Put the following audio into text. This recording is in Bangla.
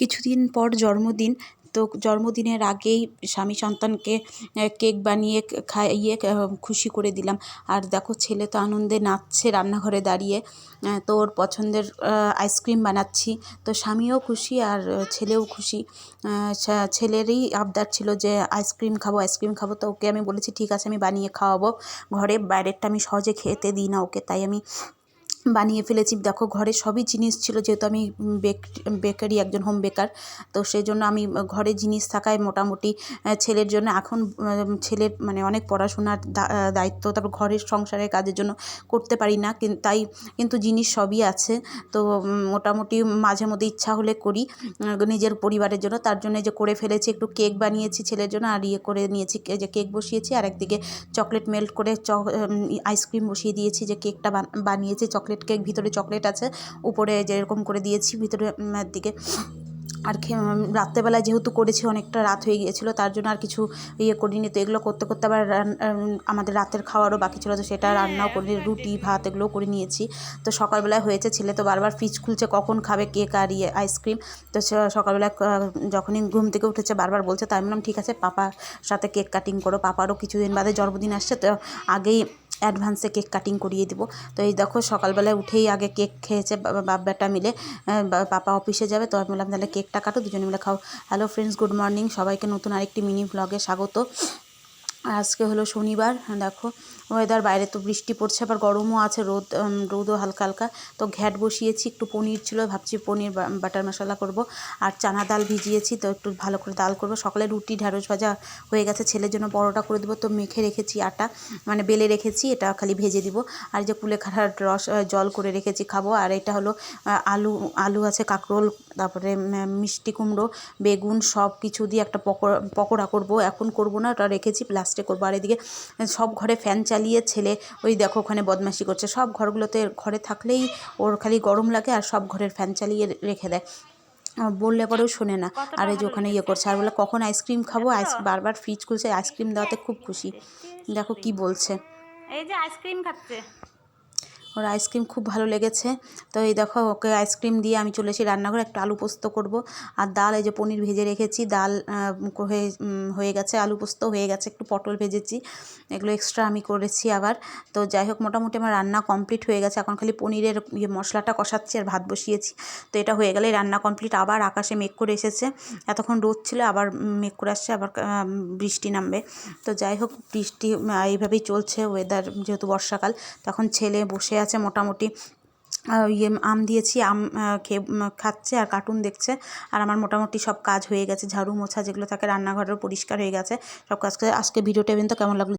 কিছুদিন পর জন্মদিন, তো জন্মদিনের আগেই স্বামী সন্তানকে কেক বানিয়ে খাইয়ে খুশি করে দিলাম। আর দেখো ছেলে তো আনন্দে নাচছে রান্নাঘরে দাঁড়িয়ে তো ওর পছন্দের আইসক্রিম বানাচ্ছি। তো স্বামীও খুশি আর ছেলেও খুশি। ছেলেরই আবদার ছিল যে আইসক্রিম খাব আইসক্রিম খাব। তো ওকে আমি বলেছি, ঠিক আছে, আমি বানিয়ে খাওয়াবো। ঘরে বাইরেরটা আমি সহজে খেতে দিই না ওকে। তাই আমি বানিয়ে ফেলেছি। দেখো, ঘরে সবই জিনিস ছিল, যেহেতু আমি বেক, বেকারি, একজন হোম বেকার। তো সেই জন্য আমি ঘরে জিনিস থাকায় মোটামুটি ছেলের জন্য এখন ছেলের মানে অনেক পড়াশোনার দায়িত্ব, তারপর ঘরের সংসারের কাজের জন্য করতে পারি না। তাই কিন্তু জিনিস সবই আছে। তো মোটামুটি মাঝে মধ্যে ইচ্ছা হলে করি নিজের পরিবারের জন্য। তার জন্য যে করে ফেলেছি, একটু কেক বানিয়েছি ছেলের জন্য, আর ইয়ে করে নিয়েছি যে কেক বসিয়েছি, আর একদিকে চকলেট মেল্ট করে আইসক্রিম বসিয়ে দিয়েছি, যে কেকটা বানিয়েছি, চকলেট চকলেট কেক ভিতরে চকলেট আছে। উপরে যেরকম করে দিয়েছি ভিতরে দিকে। আর রাত্রেবেলায় যেহেতু করেছি, অনেকটা রাত হয়ে গিয়েছিল, তার জন্য আর কিছু ইয়ে করিনি। তো এগুলো করতে করতে আবার আমাদের রাতের খাওয়ারও বাকি ছিল, তো সেটা রান্নাও করে রুটি, ভাত এগুলোও করে নিয়েছি। তো সকালবেলায় হয়েছে, ছেলে তো বারবার ফ্রিজ খুলছে, কখন খাবে কেক আর ইয়ে আইসক্রিম। তো সকালবেলায় যখনই ঘুম থেকে উঠেছে, বারবার বলছে, তাই বললাম, ঠিক আছে, পাপার সাথে কেক কাটিং করো, পাপারও কিছুদিন বাদে জন্মদিন আসছে। তো আগেই অ্যাডভান্সে কেক কাটিং করিয়ে দেবো। তো এই দেখো সকালবেলায় উঠেই আগে কেক খেয়েছে বাপ বেটা মিলে পাপা অফিসে যাবে। তো আমি বললাম, তাহলে কেকটা কাটো, দুজনে মিলে খাও। হ্যালো ফ্রেন্ডস গুড মর্নিং সবাইকে নতুন আরেকটি মিনি ব্লগে স্বাগত। আজকে হলো শনিবার দেখো। ওয়েদার বাইরে তো বৃষ্টি পড়ছে, আবার গরমও আছে, রোদ রোদও হালকা হালকা। তো ঘ্যাট বসিয়েছি, একটু পনির ছিল, ভাবছি পনির বাটার মশলা করব। আর চানা ডাল ভিজিয়েছি, তো একটু ভালো করে ডাল করব। সকালে রুটি ঢ্যাঁড়স ভাজা হয়ে গেছে, ছেলের জন্য পরোটা করে দেবো। তো মেখে রেখেছি আটা মানে বেলে রেখেছি, এটা খালি ভেজে দিব। আর যে কুলেখাড়ার রস জল করে রেখেছি খাব। আর এটা হলো আলু আলু আছে, কাঁকরোল, তারপরে মিষ্টি কুমড়ো, বেগুন সব কিছু দিয়ে একটা পকোড়া পকোড়া করব। এখন করব না, ওটা রেখেছি লাস্টে করব। আর এদিকে সব ঘরে ফ্যান চালিয়ে ছেলে ওই দেখো ওখানে বদমাশি করছে। সব ঘরগুলোতে ঘরে থাকলেই ওর খালি গরম লাগে আর সব ঘরের ফ্যান চালিয়ে রেখে দেয়। বললে পরেও শোনে না। আর এই যে ওখানে ইয়ে করছে। আর বলে কখন আইসক্রিম খাব? আইস বারবার ফ্রিজ খুলছে। আইসক্রিম দেওয়াতে খুব খুশি। দেখো কি বলছে। এই যে আইসক্রিম খাচ্ছে। ওর আইসক্রিম খুব ভালো লেগেছে। তো এই দেখো, ওকে আইসক্রিম দিয়ে আমি চলে এসেছি রান্নাঘরে একটা আলু পোস্ত করব। আর ডাল, এই যে পনির ভেজে রেখেছি। ডাল হয়ে হয়ে গেছে, আলু পোস্ত হয়ে গেছে, একটু পটল ভেজেছি। এগুলো এক্সট্রা আমি করেছি আবার। তো যাই হোক, মোটামুটি আমার রান্না কমপ্লিট হয়ে গেছে। এখন খালি পনিরের ইয়ে মশলাটা কষাচ্ছি আর ভাত বসিয়েছি। তো এটা হয়ে গেলে রান্না কমপ্লিট আবার আকাশে মেঘ করে এসেছে। এতক্ষণ রোদ ছিল, আবার মেঘ করে আসছে, আবার বৃষ্টি নামবে। তো যাই হোক, বৃষ্টি এইভাবেই চলছে ওয়েদার যেহেতু বর্ষাকাল। তখন ছেলে বসে আছে মোটামুটি। ইয়ে আম দিয়েছি, আম খেয়ে খাচ্ছে আর কার্টুন দেখছে। আর আমার মোটামুটি সব কাজ হয়ে গেছে, ঝাড়ু মোছা যেগুলো থাকে রান্নাঘরেরও পরিষ্কার হয়ে গেছে, সব কাজ করে। আজকে ভিডিওটা তো কেমন লাগল